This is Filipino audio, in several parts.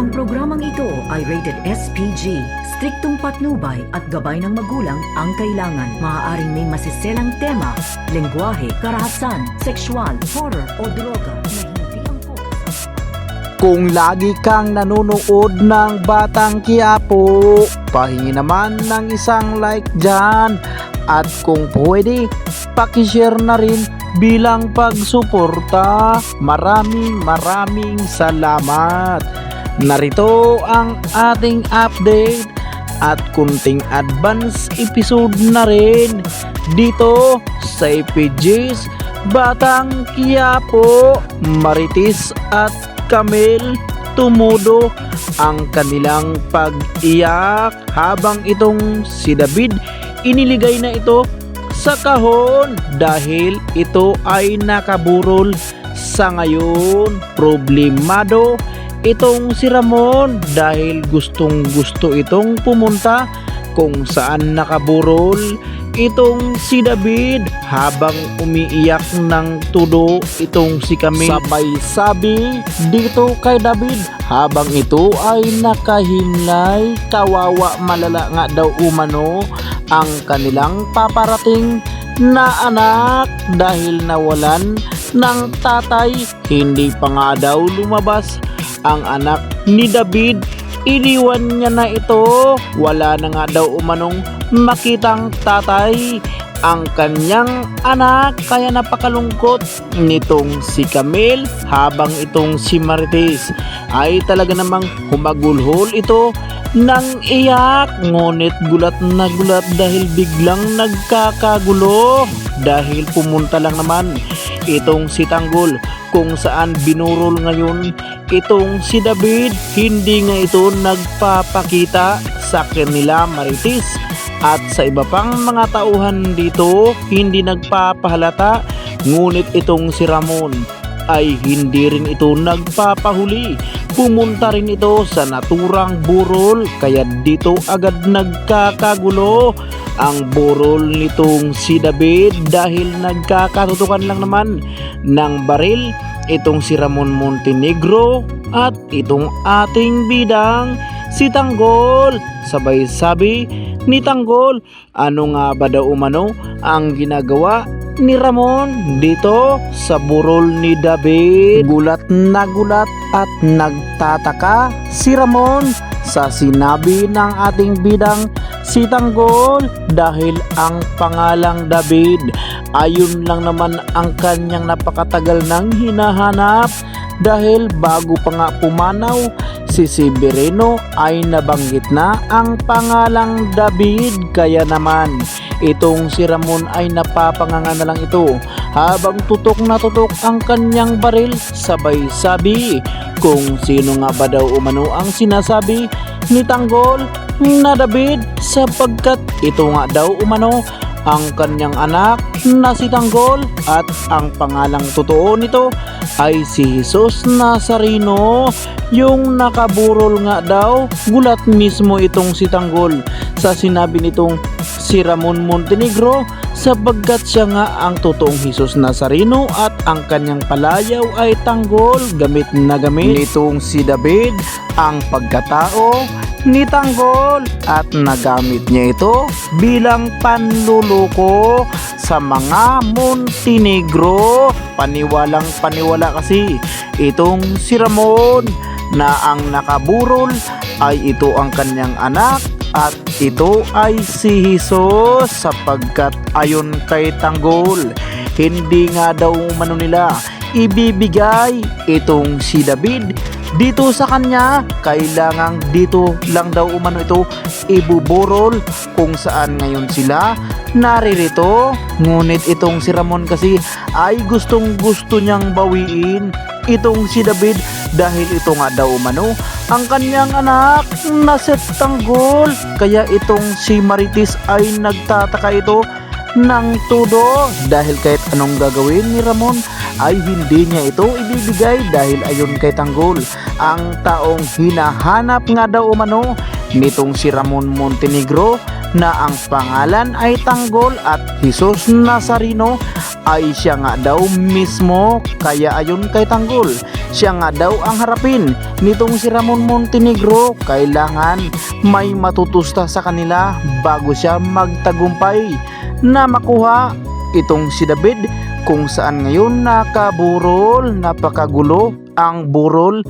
Ang programang ito ay rated SPG. Striktong patnubay at gabay ng magulang ang kailangan. Maaaring may masiselang tema, lengguwahe, karahasan, sexual, horror o droga Kung lagi kang nanonood ng Batang Quiapo, pahingi naman ng isang like dyan. At kung pwede, pakishare na rin bilang pagsuporta. Maraming maraming salamat. Narito ang ating update at kunting advance episode na rin dito sa EPG's Batang Quiapo, Maritis at Camel tumudo ang kanilang pag-iyak habang itong si David iniligay na ito sa kahon dahil ito ay nakaburol sa ngayon. Problemado itong si Ramon dahil gustong gusto itong pumunta kung saan nakaburol itong si David habang umiiyak ng tudo itong si Camille. Sabay sabi dito kay David habang ito ay nakahimlay kawawa malala nga daw umano ang kanilang paparating na anak dahil nawalan ng tatay. Hindi pa nga daw lumabas ang anak ni David. Iniwan niya na ito. Wala na nga daw umanong makitang tatay ang kanyang anak. Kaya napakalungkot nitong si Camille habang itong si Marites. Ay talaga namang humagulhol ito ng iyak. Ngunit gulat na gulat dahil biglang nagkakagulo. Dahil pumunta lang naman itong si Tanggol kung saan binurol ngayon itong si David. Hindi nga ito nagpapakita sa kanila Marites at sa iba pang mga tauhan dito hindi nagpapahalata ngunit itong si Ramon ay hindi rin ito nagpapahuli. Pumunta rin ito sa naturang burol kaya dito agad nagkakagulo ang burol nitong si David dahil nagkakatutukan lang naman ng baril itong si Ramon Montenegro at itong ating bidang si Tanggol. Sabay sabi ni Tanggol. Ano nga ba daw umano ang ginagawa ni Ramon dito sa burol ni David? Gulat na gulat at nagtataka si Ramon sa sinabi ng ating bidang si Tanggol dahil ang pangalang David. Ayun lang naman ang kanyang napakatagal nang hinahanap dahil bago pa nga pumanaw si Severino ay nabanggit na ang pangalang David kaya naman itong si Ramon ay napapanganga na lang ito habang tutok na tutok ang kanyang baril sabay sabi kung sino nga ba daw umano ang sinasabi ni Tanggol na David sapagkat ito nga daw umano ang kanyang anak na si Tanggol at ang pangalang totoo nito ay si Jesus Nazareno. Yung nakaburol nga daw gulat mismo itong si Tanggol sa sinabi nitong si Ramon Montenegro sapagkat siya nga ang totoong Jesus Nazareno at ang kanyang palayaw ay tanggol gamit na gamit. Nitong si David ang pagkatao ni Tanggol. At nagamit niya ito bilang panluloko sa mga Montenegro. Paniwalang paniwala kasi itong si Ramon na ang nakaburol ay ito ang kanyang anak at ito ay si Jesus sapagkat ayon kay Tanggol hindi nga daw umano nila ibibigay itong si David dito sa kanya kailangang dito lang daw umano ito ibuburol kung saan ngayon sila naririto. Ngunit itong si Ramon kasi ay gustong gusto niyang bawiin itong si David dahil ito nga daw umano ang kanyang anak na Tanggol. Kaya itong si Maritis ay nagtataka ito ng tudo dahil kahit anong gagawin ni Ramon ay hindi niya ito ibibigay dahil ayon kay Tanggol ang taong hinahanap nga daw umano nitong si Ramon Montenegro na ang pangalan ay Tanggol at Jesus Nazareno ay siya nga daw mismo kaya ayon kay Tanggol siya nga daw ang harapin nitong si Ramon Montenegro. Kailangan may matutusta sa kanila bago siya magtagumpay na makuha itong si David kung saan ngayon nakaburol, napakagulo ang burol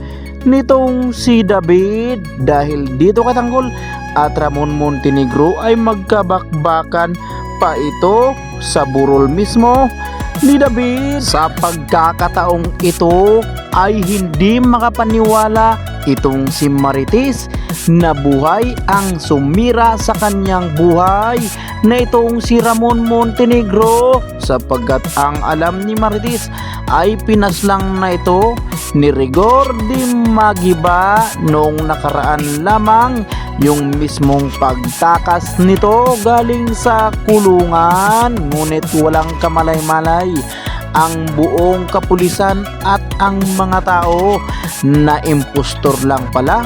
nitong si David. Dahil dito katanggol at Ramon Montenegro ay magkabakbakan pa ito sa burol mismo ni David. Sa pagkakataong ito ay hindi makapaniwala itong si Marites na buhay ang sumira sa kanyang buhay na itong si Ramon Montenegro sapagkat ang alam ni Marites ay pinaslang na ito ni Rigor di Magiba noong nakaraan lamang. Yung mismong pagtakas nito galing sa kulungan ngunit walang kamalay-malay ang buong kapulisan at ang mga tao. Na impostor lang pala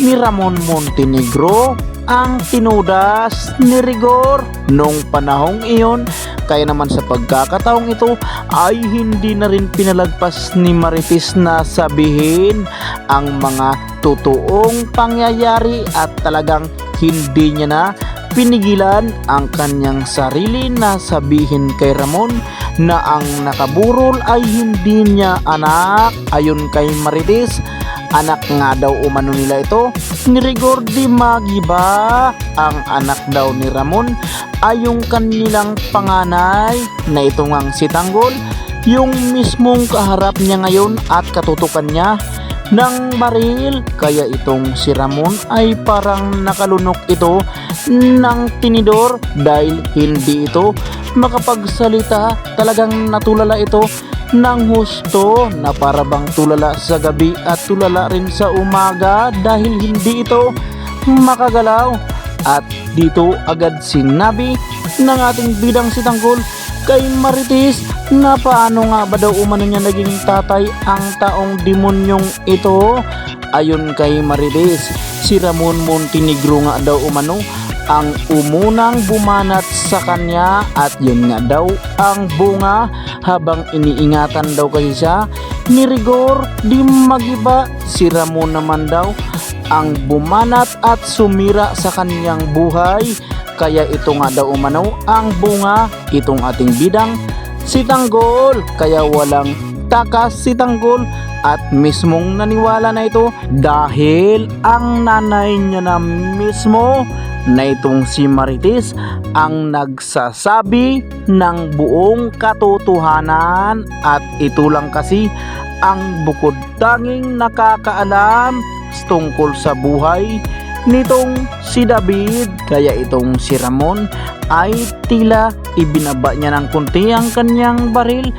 ni Ramon Montenegro ang tinudas ni Rigor nung panahong iyon. Kaya naman sa pagkakataong ito ay hindi na rin pinalagpas ni Marites na sabihin ang mga totoong pangyayari at talagang hindi niya na pinigilan ang kanyang sarili na sabihin kay Ramon na ang nakaburol ay hindi niya anak. Ayon kay Marites anak nga daw umano nila ito ni Rigor di Magiba. Ang anak daw ni Ramon ay yung kanilang panganay na ito ngang si Tanggol yung mismong kaharap niya ngayon at katutukan niya ng baril. Kaya itong si Ramon ay parang nakalunok ito ng tinidor dahil hindi ito makapagsalita. Talagang natulala ito ng husto na parabang tulala sa gabi at tulala rin sa umaga dahil hindi ito makagalaw. At dito agad sinabi ng ating bidang si Tanggol kay Marites na paano nga ba daw umano niya naging tatay ang taong demonyong ito. Ayon kay Marites si Ramon Montenegro nga daw umano ang umunang bumanat sa kanya at yun nga daw ang bunga. Habang iniingatan daw kasi siya ni Rigor di magiba. Si Ramon naman daw ang bumanat at sumira sa kanyang buhay. Kaya ito nga daw umano ang bunga itong ating bidang si Tanggol. Kaya walang takas si Tanggol at mismong naniwala na ito dahil ang nanay niya na mismo na itong si Marites ang nagsasabi ng buong katotohanan. At ito lang kasi ang bukod tanging nakakaalam tungkol sa buhay nitong si David. Kaya itong si Ramon ay tila ibinaba niya ng kunti ang kanyang baril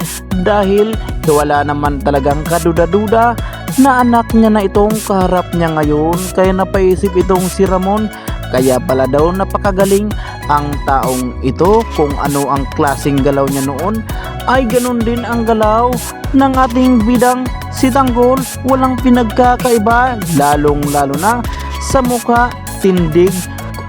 dahil wala naman talagang kaduda-duda na anak niya na itong kaharap niya ngayon. Kaya napaisip itong si Ramon kaya pala daw napakagaling ang taong ito kung ano ang klaseng galaw niya noon. Ay ganun din ang galaw ng ating bidang si Tanggol. Walang pinagkakaiba lalong lalo na sa mukha tindig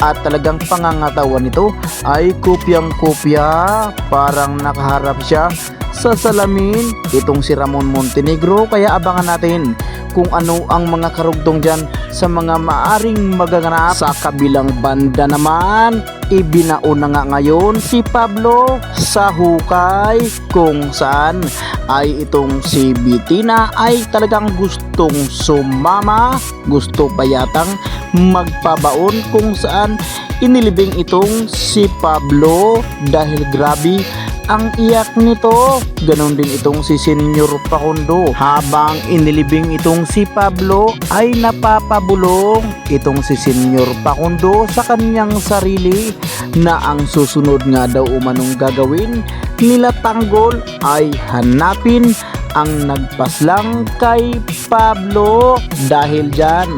at talagang pangangatawan nito. Ay kopyang kopya parang nakaharap siya sa salamin. Itong si Ramon Montenegro kaya abangan natin kung ano ang mga karugtong dyan sa mga maaring magaganap. Sa kabilang banda naman ibinao na nga ngayon si Pablo sa hukay kung saan ay itong si Bitina ay talagang gustong sumama. Gusto pa yatang magpabaon kung saan inilibing itong si Pablo dahil grabe ang iyak nito. Ganon din itong si Senyor Pakundo. Habang inilibing itong si Pablo ay napapabulong itong si Senyor Pakundo sa kanyang sarili na ang susunod nga daw umanong gagawin nila Tanggol ay hanapin ang nagpaslang kay Pablo dahil dyan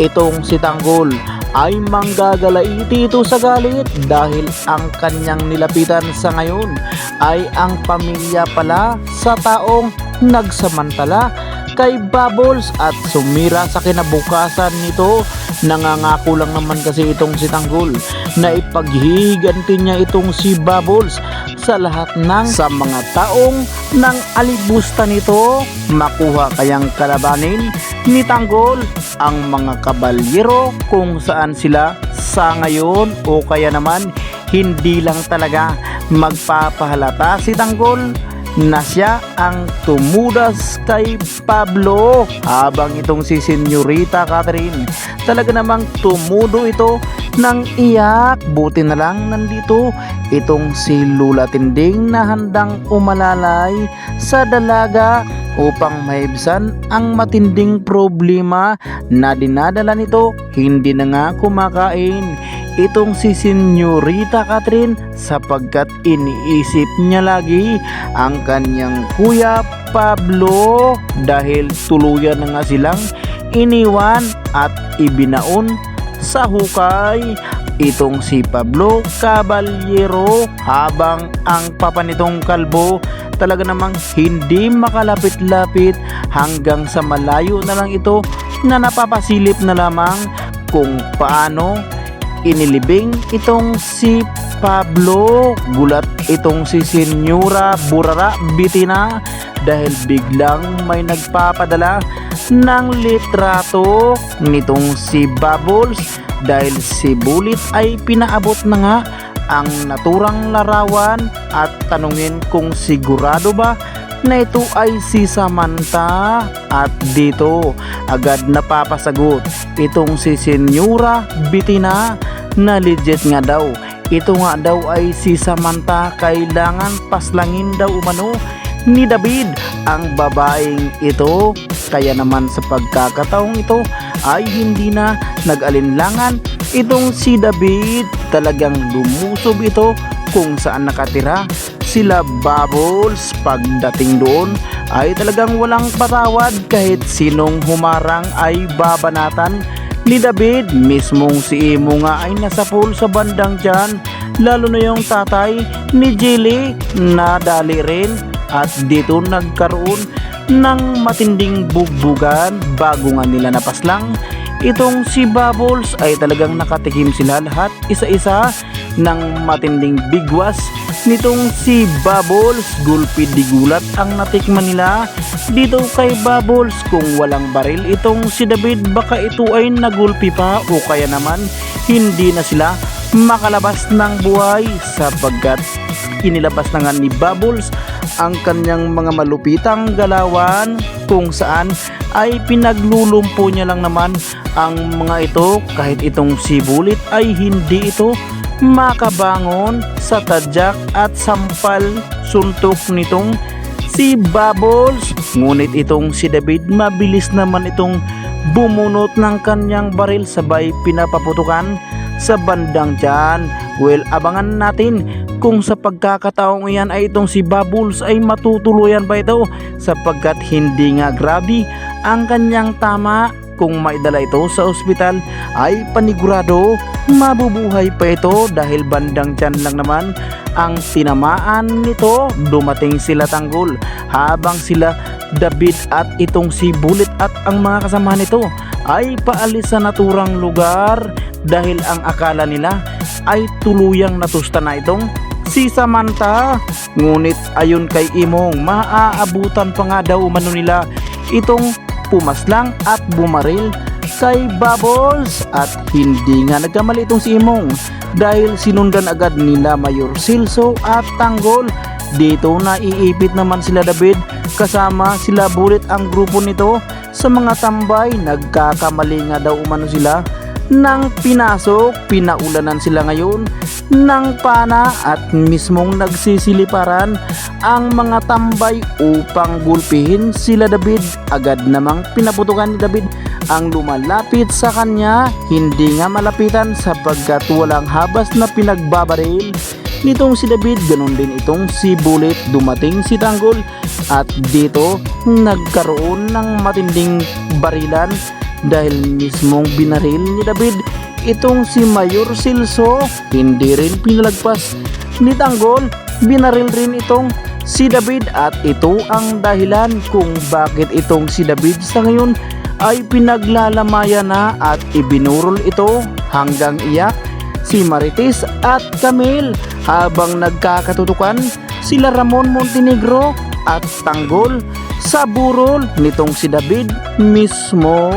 itong si Tanggol ay manggagalaiti ito sa galit dahil ang kanyang nilapitan sa ngayon ay ang pamilya pala sa taong nagsamantala kay Bubbles at sumira sa kinabukasan nito. Nangangako lang naman kasi itong si Tanggol na ipaghihiganti niya itong si Bubbles sa lahat ng sa mga taong ng alibusta nito makuha kayang kalabanin ni Tanggol ang mga kabalyero kung saan sila sa ngayon o kaya naman hindi lang talaga magpapahalata si Tanggol na siya ang tumudas kay Pablo habang itong si Senyorita Catherine. Talaga namang tumudo ito ng iyak. Buti na lang nandito itong si Lula Tinding na handang umalalay sa dalaga upang maibsan ang matinding problema na dinadala nito hindi na nga kumakain. Itong si Senyorita Catherine sapagkat iniisip niya lagi ang kanyang kuya Pablo. Dahil tuluyan na nga silang iniwan at ibinaon sa hukay itong si Pablo Caballero habang ang papa nitong kalbo talaga namang hindi makalapit-lapit hanggang sa malayo na lang ito na napapasilip na lamang kung paano inilibing itong si Pablo. Gulat itong si Senyora Burara Bitina dahil biglang may nagpapadala ng litrato nitong si Bubbles dahil si Bulit ay pinaabot na nga ang naturang larawan at tanungin kung sigurado ba na ito ay si Samantha at dito agad napapasagot itong si Senyora Bitina na legit nga daw. Ito nga daw ay si Samantha kailangan paslangin daw umano ni David ang babaeng ito. Kaya naman sa pagkakataong ito ay hindi na nag-alinlangan itong si David. Talagang lumusob ito kung saan nakatira sila Bubbles. Pagdating doon ay talagang walang patawad. Kahit sinong humarang ay babanatan ni David. Mismong si Imo nga ay nasa pool sa bandang dyan. Lalo na yung tatay ni Jilly na dali rin at dito nagkaroon ng matinding bugbugan. Bago nga nila napaslang itong si Bubbles ay talagang nakatikim sila lahat. Isa-isa ng matinding bigwas nitong si Bubbles. Gulpi di gulat ang natikman nila dito kay Bubbles. Kung walang baril itong si David baka ito ay nagulpi pa. O kaya naman hindi na sila makalabas ng buhay. Sapagkat inilabas na nga ni Bubbles ang kanyang mga malupitang galawan kung saan ay pinaglulumpo niya lang naman ang mga ito. Kahit itong si Bulit ay hindi ito makabangon sa tadyak at sampal suntok nitong si Bubbles. Ngunit itong si David mabilis naman itong bumunot ng kanyang baril sabay pinapaputukan sa bandang dyan. Well abangan natin kung sa pagkakataong iyan ay itong si Bubbles ay matutuluyan ba ito? Sapagkat hindi nga grabe ang kanyang tama kung maidala ito sa ospital ay panigurado mabubuhay pa ito dahil bandang tiyan lang naman ang tinamaan nito. Dumating sila tanggol habang sila David at itong si Bullet at ang mga kasama nito ay paalis sa naturang lugar dahil ang akala nila ay tuluyang natusta na itong si Samantha. Ngunit ayon kay Imong maaabutan pa nga daw umano nila itong pumaslang at bumaril kay Bubbles. At hindi nga nagkamali itong si Imong dahil sinundan agad nila Mayor Silso at Tanggol. Dito na iipit naman sila David kasama sila Bullet ang grupo nito. Sa mga tambay nagkakamali nga daw umano sila nang pinasok pinaulanan sila ngayon ng pana at mismong nagsisiliparan ang mga tambay upang gulpihin sila David. Agad namang pinaputukan ni David ang lumalapit sa kanya. Hindi nga malapitan sapagkat walang habas na pinagbabaril nitong si David. Ganun din itong si Bullet. Dumating si Tanggol at dito nagkaroon ng matinding barilan dahil mismong binaril ni David itong si Mayor Silso hindi rin pinalagpas. Ni Tanggol binaril rin itong si David at ito ang dahilan kung bakit itong si David sa ngayon ay pinaglalamayan na at ibinurol ito hanggang iyak si Marites at Camille. Habang nagkakatutukan sila Ramon Montenegro at Tanggol sa burol nitong si David mismo.